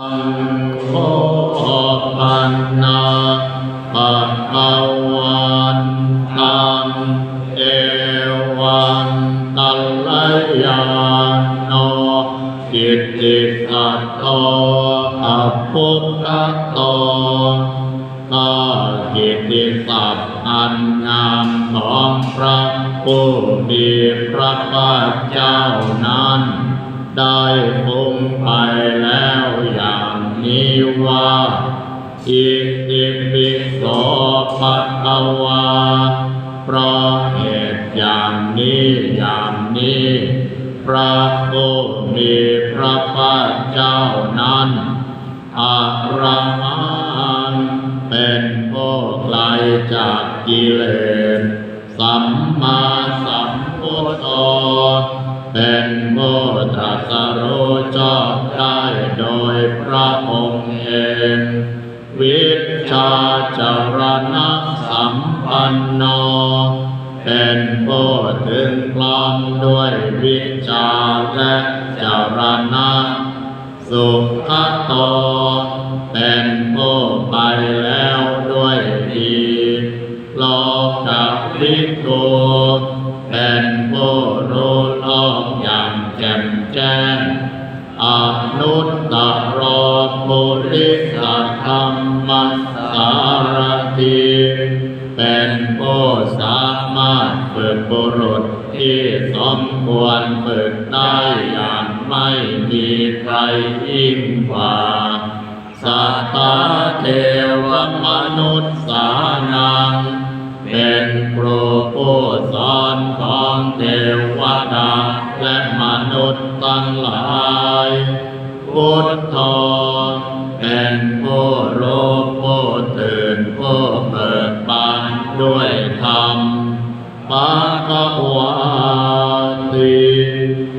อังโฆปันนาปะกวันตังเอวันตัลยานโนกิตติสัตโตอัปปุคคโตก็กิตติศัพท์อันงามของพระผู้มีพระภาคเจ้านั้น ได้คงไป ว่าอิติปิโสภะคะวาเพราะเหตุอย่างนี้อย่างนี้พระผู้มีพระภาคเจ้านั้นอะระหังเป็นผู้ไกลจากกิเลสสัมมาสัมพุทโธเป็นผู้ตรัสรู้ชอบได้โดยพระองค์ วิชาจารณะสัมปันโนเป็นผู้ถึงพร้อมด้วยวิชาและจารณะ สุขโต เป็นผู้ไปแล้วด้วยดีโลกับวิทูเป็น เป็นผู้สามารถฝึกบุรุษที่สมควรฝึกได้อย่างไม่มีใครยิ่งกว่าสัตตาเทวมนุษย์สานัง เป็นครูผู้สอนของเทวดาและมนุษย์ทั้งหลายพุทธเป็นผู้รู้ผู้ตื่นผู้ ด้วยธรรมปะกวาติ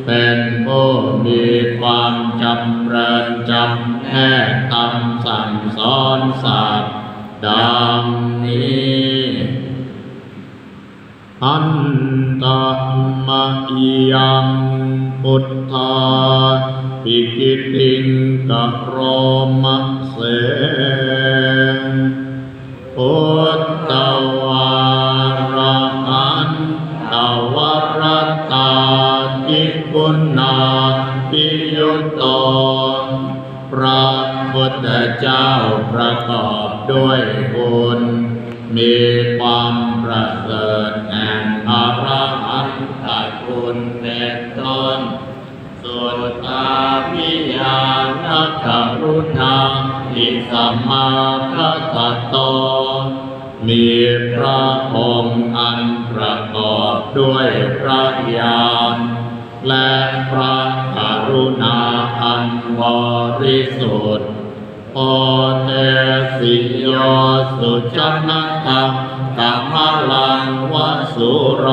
เป็นผู้มีความจำเริญจำแนกทำสั่งสอนสัตว์ดังนี้อันตมะยังพุทธาปิกิติงกะโรมะเส พุทธวารหันตวรตาติคุณนาปิยุตโตพระพุทธเจ้าประกอบด้วยบุญมีความประเสริฐแห่งอรหันตคุณเป็นต้นสุตตาพิยานักรุณา สัมมาคัตโต มีพระองค์อันประกอบด้วยพระญาณและพระกรุณาอันบริสุทธิ์โอเทสิโยสุจนะตังกัมลังวสุโร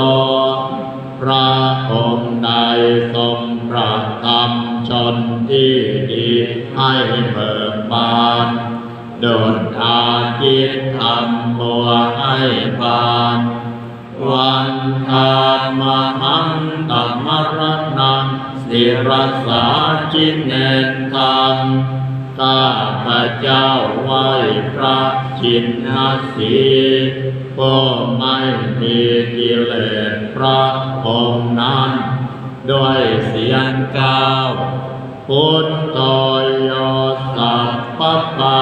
พระองค์ใดทรงประทำชนที่ดีให้เบิก บานโดดอาทิตย์ทำบัวให้บานวันทานมหังตัมรนังสิรสาจินเนนทังข้าพระเจ้าไหว้พระชินนสีผู้ไม่มีกิเลสพระองค์นั้น ด้วยเสียงก้าว พุทโธโยสัพพปา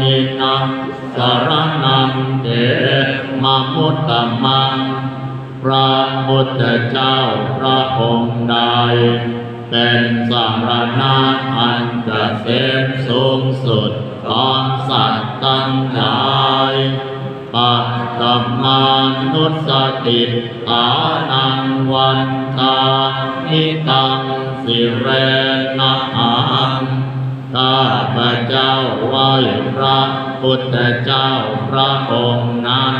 นินังสารนังเตมมุตตมังพระพุทธเจ้าพระองค์ใด เป็นสารณะอันเกษมสูงสุดของสัตว์ทั้งหลาย ปัตมานุสติฐานังวันทานิตังสิเรนะหังข้าพระเจ้าไหว้พระพุทธเจ้าพระองค์นั้น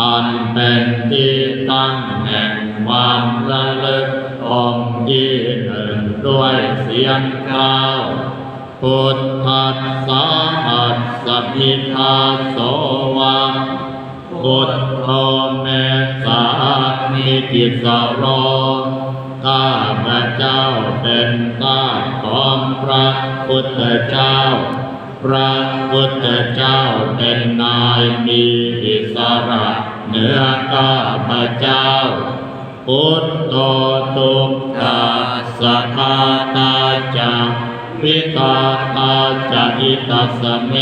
อันเป็นที่ตั้งแห่งความระลึกองค์ที่หนึ่งด้วยเสียงกล่าวพุทธัสสะ สสะพิทาโสวะพุทโธเมสานิกิสโรข้าพระเจ้าเป็นทาสของพระพุทธเจ้า พระพุทธเจ้าเป็นนายมีอิสระเหนือข้าพระเจ้า พุทโธทุกขาสกขาตาจัก วิกาตาจะอิตัสสเม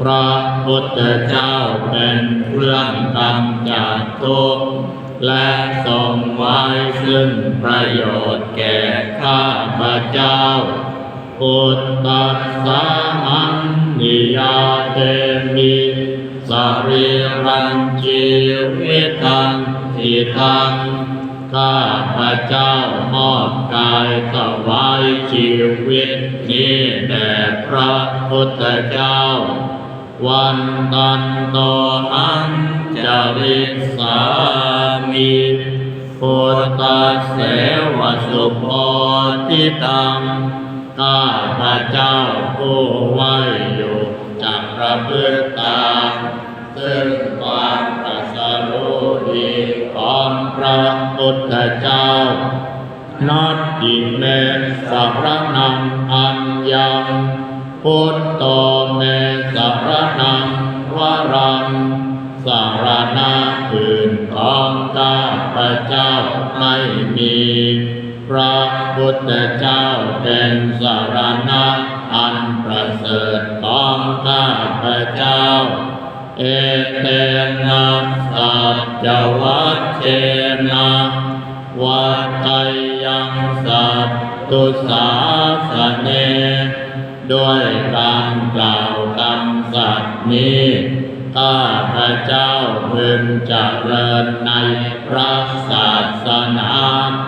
พระพุทธเจ้าเป็นเครื่องกำจัดทุกข์และทรงไว้ซึ่งประโยชน์แก่ข้าพระเจ้าพุทธัสสะอันนิยาเตมิสรีรังชีวิตังทิทัง ข้าพระเจ้ามอบกายถวายชีวิตนี้แด่พระพุทธเจ้า วันตันโตอันจริสามิพุทธเสวสุโพธิตังข้าพระเจ้าผู้ไหวอยู่จักระพฤติตามซึ่งความตรัสรู้ดี องพระพุทธเจ้านัตติเมสารนังอัญญังพุทโตเมสารนังวรังสารณะอื่นของข้าพระเจ้าไม่มี พระพุทธเจ้าเป็นสารณะอันประเสริฐของข้าพระเจ้า เอเตนะ สัจวัชเชนะวัตไตยังสัตตุสาสเน ด้วยการกล่าวคำสัตย์นี้ข้าพระเจ้าพึงเจริญในพระศาสนา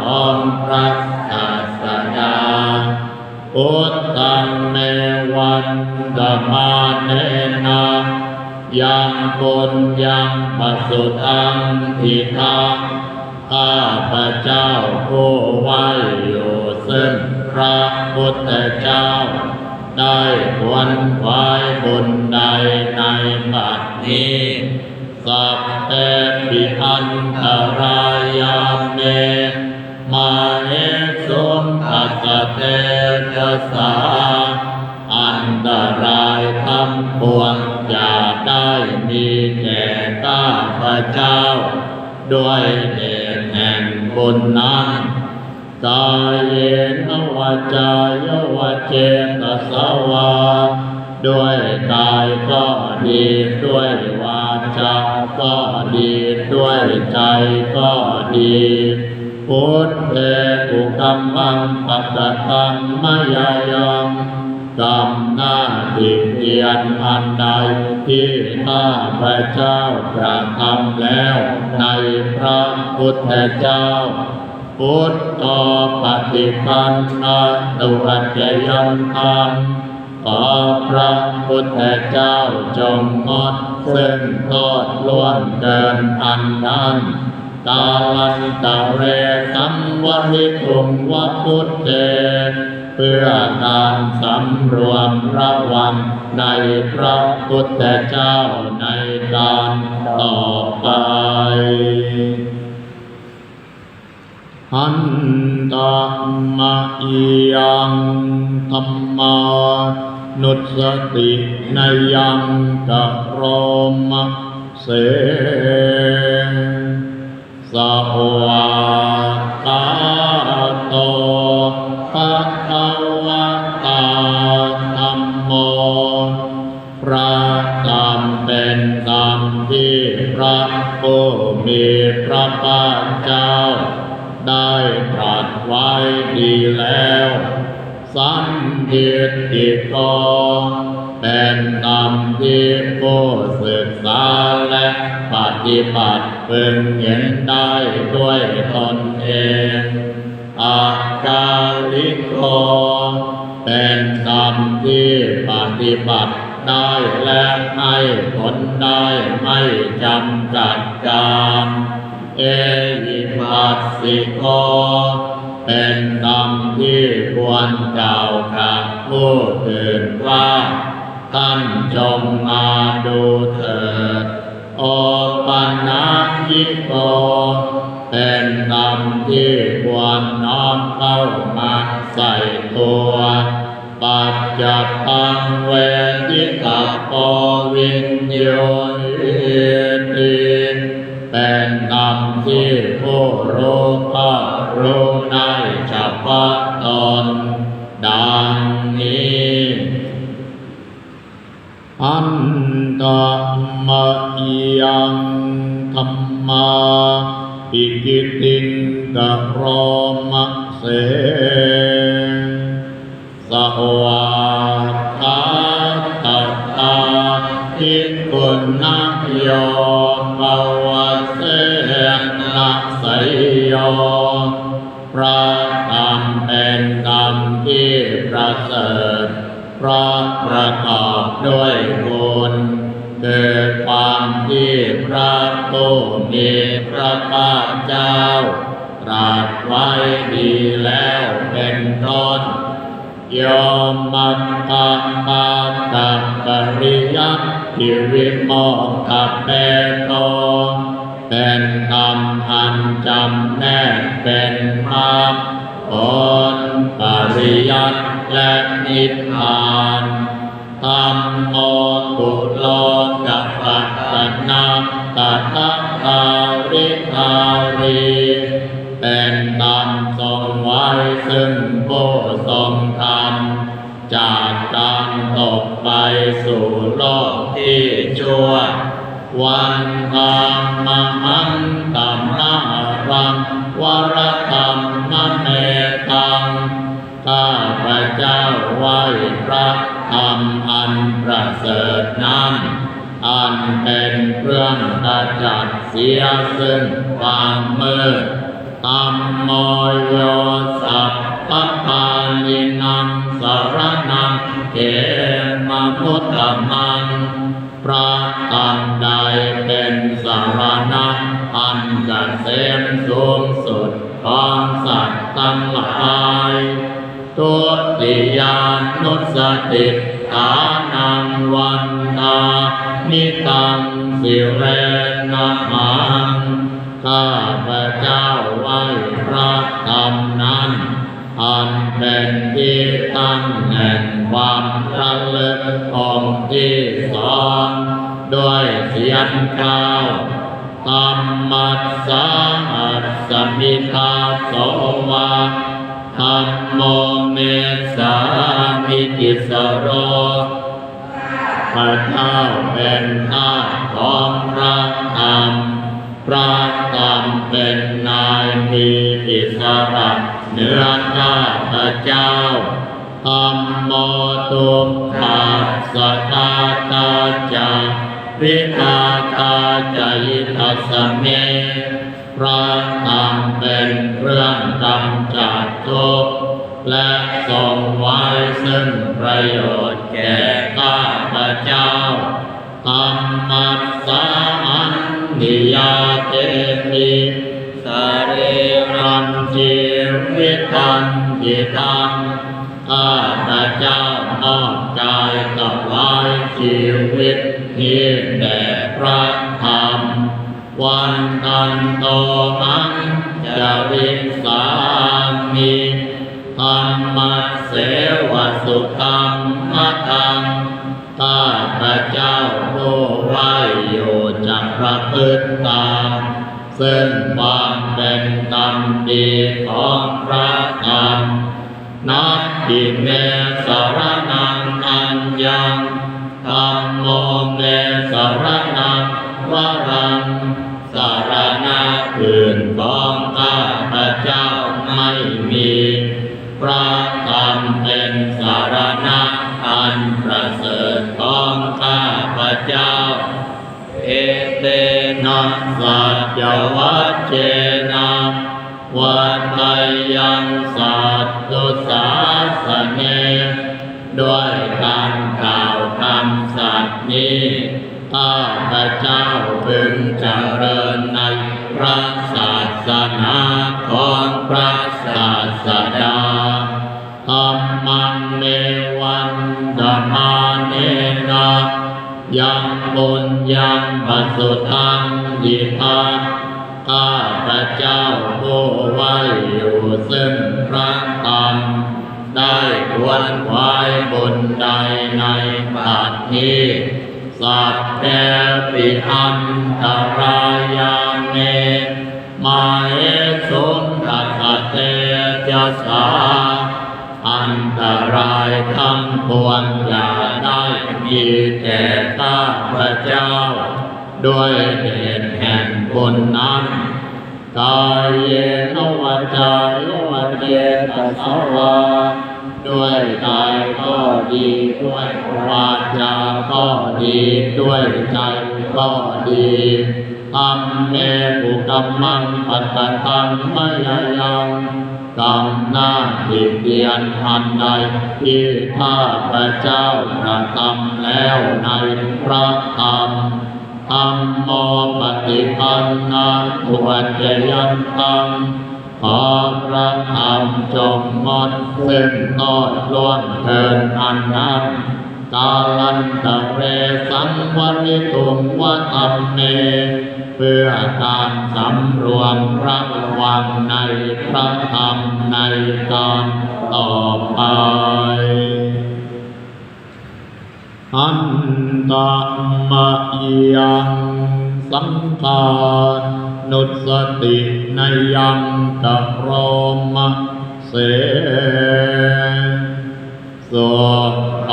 ของพระศาสดาพุทธังเมวันดมาเนนะ ยังปุญยังปัสสุทังทิทังข้าพระเจ้าผู้ไหวอยู่ซึ่งพระพุทธเจ้า ได้ควรไว้บุญใดในบัดนี้ สัพเพปิอันตรายาเม มาเอสุมปัสเตจสา อันตรายทั้งปวง อย่าได้มีแก่ข้าพระเจ้า ด้วยเดชแห่งบุญนั้นกายเยนวาจายวาเจตสวาด้วยกายก็ดีด้วยวาจาก็ดีด้วยใจก็ดีพุทเตปุกัมมังปัตตะตังมายายัง กรรมหน้าติเตียนอันใดที่ข้าพระเจ้ากระทำแล้วในพระพุทธเจ้า พุทโธปฏิปันนาตุอัจยันตังขอพระพุทธเจ้าจงงดซึ่งโทษล้วนเกินอันนั้นกาลันตะเรสัมวริตุงวพุทเต เพื่อการสำรวมระวังในพระพุทธเจ้าในการต่อไปหันตมะยังธรรมานุสตินยังกะโรมะเส สวากาโตภะคะวะตาธัมโมพระธรรมเป็นธรรมที่พระผู้มีพระภาคเจ้า ได้ตรัสไว้ดีแล้ว สันติติโก เป็นธรรมที่ผู้ศึกษาและปฏิบัติพึงเห็นได้ด้วยตนเองอากาลิโกเป็นธรรมที่ปฏิบัติได้และให้ผลได้ไม่จำกัดการเอหิปัสสิโกเป็นธรรมที่ควรกล่าวกับผู้อื่นว่า ท่านจงมาดูเถิด โอปัญญิโกเเป็นธรรมที่ควรน้อมเข้ามาใส่ตัว ปัจจตังเวทิตาปวิญโยติเป็นธรรมที่ผู้รู้ก็รู้ได้เฉพาะตนดังนี้ อันตมะยังธรรมาปิกิตินกะโรมะเสสวาคาตตาทิกุณโยภวเสนะสยโยพระธรรมเป็นธรรมที่ประเสริฐพระประกอบ ด้วยบุญคือความที่พระผู้มีพระภาคเจ้าตรัสไว้ดีแล้วเป็นต้นโยมมัตตาปาตัปปริยัติวิโมกขเปโตเป็นธรรมอันจำแนกเป็นภาพผลปริยัติและนิพพาน ธรรมโมตุโลกัปปัตตนาตัทธาริธารีเป็นธรรมทรงไว้ซึ่งผู้ทรงธรรมจากการตกไปสู่โลกที่ชั่ว วันธรรมหันตัมนารังวรธรรมมเมตังข้าพระเจ้าไหว้พระ ธรรมอันประเสริฐนั้นอันเป็นเครื่องขจัดเสียซึ่งความมืดธรรมโมโยสัพพปานินังสารนังเกมมุตตมังพระธรรมใดเป็นสารณะอันกเกษมสูงสุดของสัตว์ทั้งหลาย ทุติยานุสติฐานังวันทานิตังสิเรนมังข้าพระเจ้าไหว้พระธรรมนั้น อันเป็นที่ตั้งแห่งความระลึกองที่สองด้วยเสียงกล่าวธรรมัสสาอัสสมิทาโสวา ธรรมโมเมสามิกิสโรพระเจ้าเป็นทาสของพระธรรมพระธรรมเป็นนายมีอิสระเหนือข้าพระเจ้าธรรมโมตุมปัสสะตาตาจาริกาตาจายิทัสเม พระธรรมเป็นเรื่องกำจัดทุกข์และทรงไว้ซึ่งประโยชน์แก่ข้าพเจ้าธรรมัสสาอันนิยาเตมิสเรรันจิวิตันติตังข้าพเจ้ามอบกายถวายชีวิตนี้แด่พระธรรม วันทันโตหังจะวิสามิธรรมเสวสุธรรมทังข้าพระเจ้าผู้ไหวอยู่จักประพฤติตามซึ่งความเป็นธรรมดีของพระธรรมนัตถิเมสรนังอัญญังธรรมโมเมสรนังวรัง พระธรรมเป็นสารณะอันประเสริฐของข้าพระเจ้า เอเตนะสัจวัจเจนะวัฏไตยังสัตตุสาสเนด้วยการกล่าวคำสัตย์นี้ข้าพระเจ้าพึงเจริญในพระศาสนาของพระศาสดา ดมาเนนะยังบุญยังปัสสุทังยิทังข้าพระเจ้าผู้ไว้อยู่ซึ่งพระธรรมได้ควรไว้บนใดในบัดนี้ สัพเพปิอันตรายาเมมาเอสุนตัสเตจะสา อันตรายทั้งปวงอย่าได้มีแก่ข้าพระเจ้า ด้วยเดชแห่งบุญนั้นกายเยนวัจจายวัจเจตัสสวาด้วยกายก็ดีด้วยวาจาก็ดีด้วยใจก็ดี ทำเมปุกัมมังปัตตังมยยังกรรมหน้าผิดเดียนอันใดที่ข้าพระเจ้ากระทำแล้วในพระธรรมธรรมโมปฏิปันนาตุวัจยันตังขอพระธรรมจงงดซึ่งโทษล่วงเกินอันนั้นกาลันตะเรสังวริตุงวะธรรมเม พื่อการสำรวมระวังในพระธรรมในการต่อไปอันตมะยังสังฆานุสติในยังกัโรมะเสสุป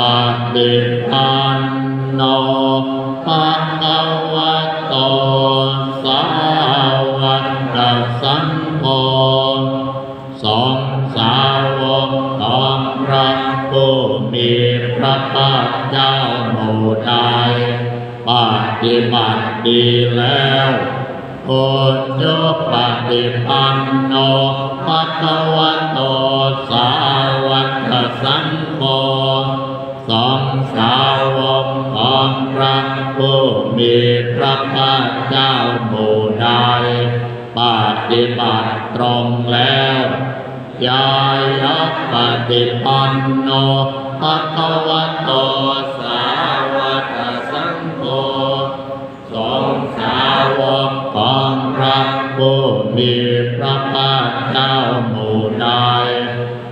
ฏิปันโนภะคะวะ โตสาวันทสังโฆสองสาวกของพระผู้มีพระภาคเจ้าหมู่ใดปฏิบัติดีแล้วโอโยปฏิปันโนภะคะวะโตสาวันทสังโฆ สองสาวกของพระผู้มีพระภาคเจ้าหมู่ใดปฏิบัติตรงแล้วยายะปฏิปันโนภะคะวะโตสาวกสังโฆสองสาวกของพระผู้มีพระภาคเจ้าหมู่ใด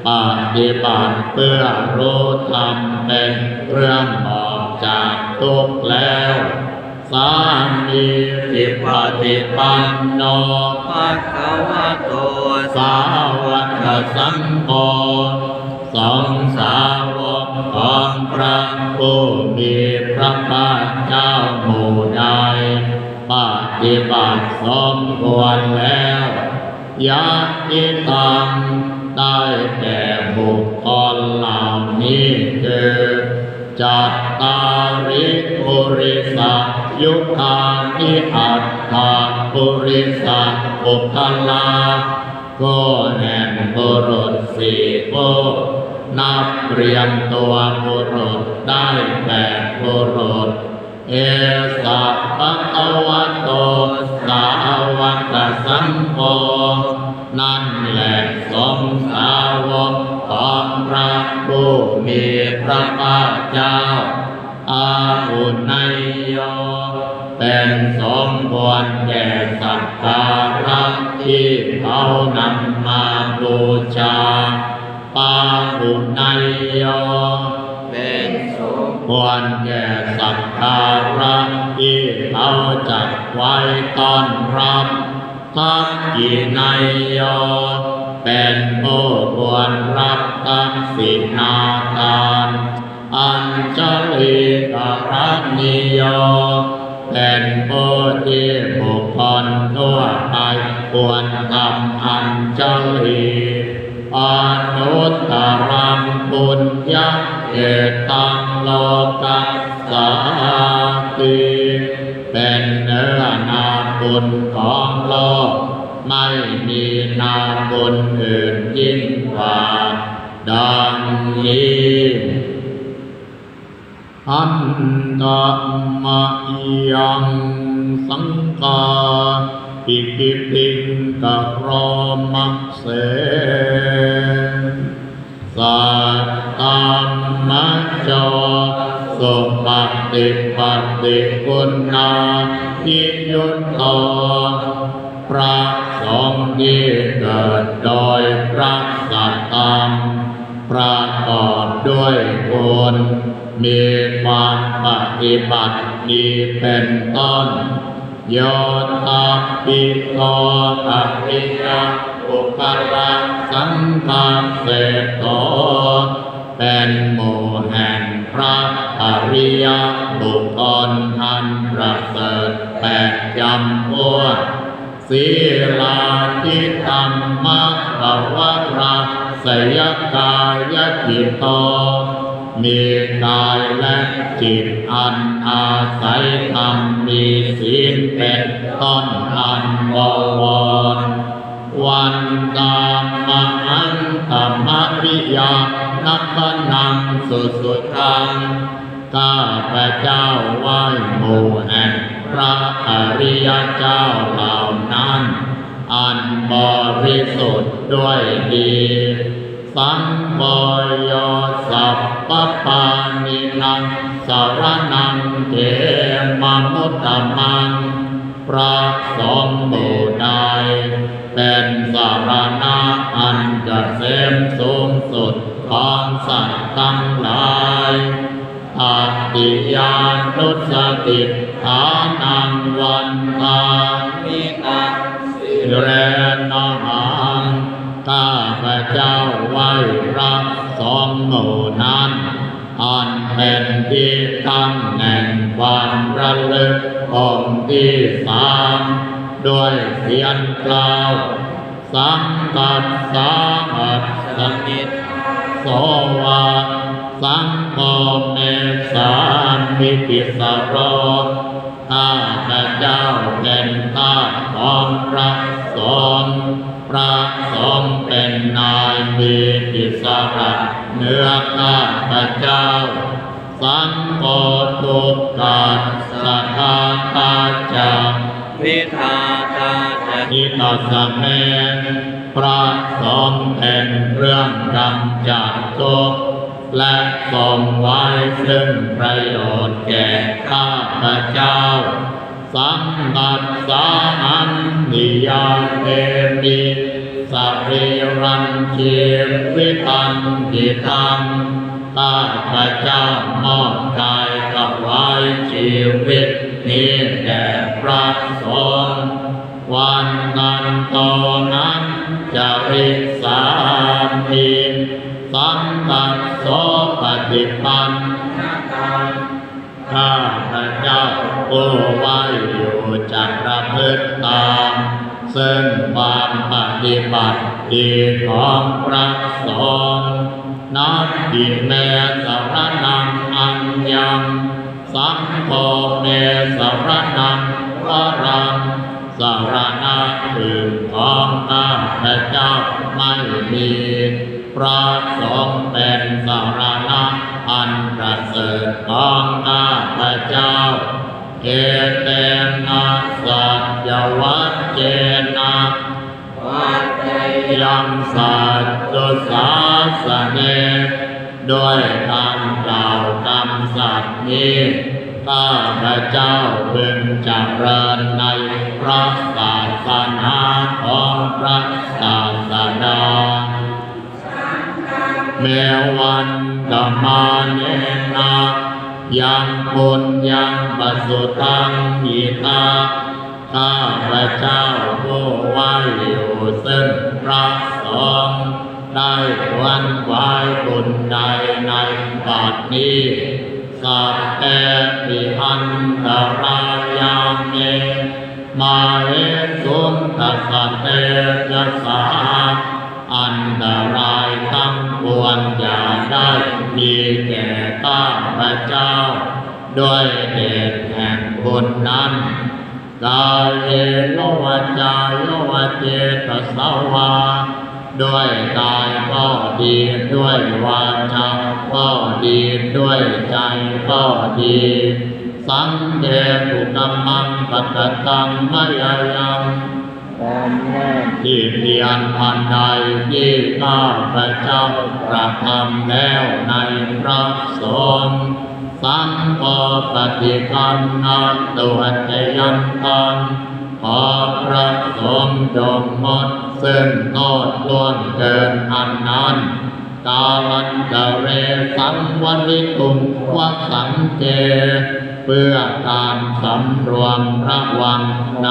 ปฏิบัติเพื่อรู้ธรรมเป็นเรื่องออกจากทุกข์แล้วสามีจิปฏิปันโนภะคะวะโตสาวกสังโฆสองสาวกของพระผู้มีพระภาคเจ้าหมู่ใดปฏิบัติสมควรแล้วยาติธรรม ได้แก่บุคคลเหล่านี้คือจัตตาริปุริสะยุคานิอัตถาปุริสะอุคลาก็แห่งบุรุษสี่ก็นับเรียงตัวบุรุษได้แปดบุรุษเอสัพพะคะวะโตสาวกสังโฆ นั่นแหละสมสาวกของพระผู้มีพระภาคเจ้า อาหุนยโย เป็นสมควรแก่สักการะที่เขานำมาบูชา ปาหุนยโย เป็นสมควรแก่สักการะที่เขาจัดไว้ต้อนรับ ทักกินายโยเป็นผู้ควรรับตั้งสินาทาน อัญชลีกรันิโยเป็นผู้ที่บุคคลทั่วไปควรทำอัญชลีอนุตตรังบุญยักเกตังโลกัสสาติเป็นเนื้อนา บุญของโลก ไม่มีนาบุญอื่นยิ่งกว่าดังนี้อันตมะยังสังกาปิกิติงกะโรมะเส สัตตัมมะจอสุปฏิปฏิกุณนาทิยุตโตพระสงฆ์ที่เกิดโดยพระสัตธรรมประกอบด้วยบุญมีความปฏิบัติดีเป็นต้นโยตาปิโกอภิยา อุปรักสังฆเสโตเป็นหมู่แห่งพระอริยบุคคลอันประเสริฐแปดจำพวกศีลาทิธรรมะภวราสยกายจิตโตมีกายและจิตอันอาศัยธรรมมีศีลเป็นต้นอันบวร วันตามหันธรรมวิยานักขนังสุดสุดทังข้าพระเจ้าไหว้หมู่แห่งพระอริยเจ้าเหล่านั้น อันบริสุทธิ์ด้วยดี สังบยสัพพปานินังสารนังเกมมุตตมัง พระสงฆ์หมู่ใดเป็นสารณะอันเกษมสูงสุดของสัตว์ทั้งหลายอาติยานุสติฐานังวันทามิตังสิเรนหังข้าพระเจ้าไหว้พระสมู่นั้น อันเป็นที่ตั้งแห่ง วามระลึกองที่สามด้วยเสียงกล่าวสังกัดสาหัสสสมิมิตสวาสังโฆเมสามิติสโรข้าพระเจ้าเป็นทาสของพระสงฆ์พระสงฆ์เป็นนายมีอิสระเนื้อข้าพระเจ้า สังโฆทุกขาสทาตาจาวิทาตาจะนิตสสเมพระสงฆ์เป็นเรื่องกำจัดทุกข์และทรงไว้ซึ่งประโยชน์แก่ข้าพเจ้า สังกัดสาอันนิยาเตมิสรีรันเชีวิตันติทัง ข้าพระเจ้ามอบกายกับไว้ชีวิตนี้แด่พระสงฆ์วันนั้นตอนนั้นจะริสามีสังกัดโสปฏิปันข้าพระเจ้าผู้ไว้อยู่จักระพฤตตามซึ่งความปฏิบัติดีของพระสงฆ์ นับดีแม่สารนังอันยังสังโฆเมสารนังวรังสารณะอื่นของข้าพระเจ้าไม่มีพระสงฆ์เป็นสารณะอันประเสริฐของข้าพระเจ้า เอเตนะสัจวัจเจนะ วัดใจยังสัตตุสาสเนด้วยการกล่าวคำสัตย์นี้ข้าพระเจ้าพึงจำเริญในพระศาสนาของพระศาสดาเมวันธรรมาเนนะยังบุญยังปัสสุทังอิตา ข้าพระเจ้าผู้ไหวอยู่ซึ่งพระสงฆ์ได้วันไหวบุญใดในบัดนี้สัพเพปิอันตรายาเมมาเอสุนตัสสะเตยัสสาอันตรายทั้งปวงอย่าได้มีแก่ข้าพระเจ้า ด้วยเดชแห่งบุญนั้น กายเยโนวาจายโนวาเจตสาวา ด้วยกายก็ดีด้วยวาจาก็ดีด้วยใจก็ดี สังเกตุกรรมังปัตตังมยายังความแน่ที่เพียรพันใดที่ข้าพระเจ้ากระทำแล้วในพระสงฆ์ สังฆปฏิกันนาตัวจยันตังขอพระสงฆ์จงหมดซึ่งโทษล่วงเกินอันนั้นกาลันจะเรสังวันวิตุงวัสังเก เพื่อการสำรวมระวังใน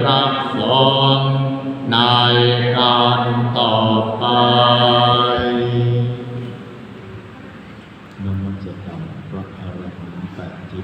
พระสงฆ์ในการต่อไป